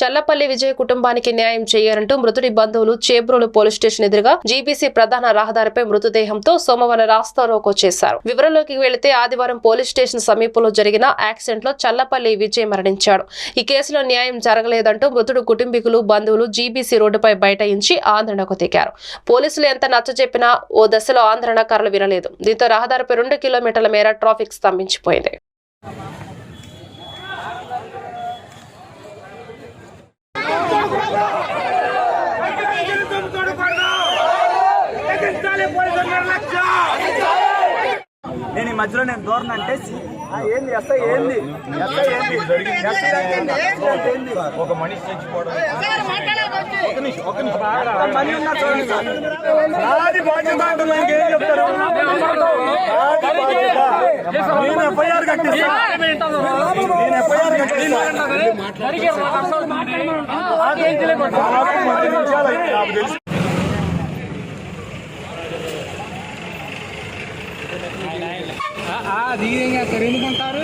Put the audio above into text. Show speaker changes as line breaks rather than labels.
చల్లపల్లి విజయ్ కుటుంబానికి న్యాయం చేయాలంటూ మృతుడి బంధువులు చేబ్రోలు పోలీస్ స్టేషన్ ఎదురుగా జీబీసీ ప్రధాన రహదారిపై మృతదేహంతో సోమవారం రాస్తారోకో చేశారు. వివరంలోకి వెళితే ఆదివారం పోలీస్ స్టేషన్ సమీపంలో జరిగిన యాక్సిడెంట్లో చల్లపల్లి విజయ్ మరణించాడు. ఈ కేసులో న్యాయం జరగలేదంటూ మృతుడు కుటుంబీకులు బంధువులు జీబీసీ రోడ్డుపై బైఠాయించి ఆందోళనకు దిగారు. పోలీసులు ఎంత నచ్చజెప్పినా ఓ దశలో ఆందోళనకారులు వినలేదు. దీంతో రహదారిపై రెండు కిలోమీటర్ల మేర ట్రాఫిక్ స్తంభించిపోయింది.
నేను ఈ మధ్యలో నేను దూరం అంటే ఏంది ఎస్ఐ ఏంది ఎస్ఐ ఏంది ఎస్ఐ? ఏంది?
ఒక మనిషి చచ్చిపోవడం ఒక నిమిషం ఒక నిమిషం
మనీ ఉన్నా చూడండి సార్. నాది బాధ్యత అంటే మనకి ఏం చెప్తారు. నేను ఎఫ్ఐఆర్ కట్టిస్తా నేను ఎఫ్ఐఆర్ కట్టిస్తా దాదాపు పది నిమిషాలు అయింది నాకు తెలిసి.
ఆ ఏం చేస్తారు ఎందుకుంటారు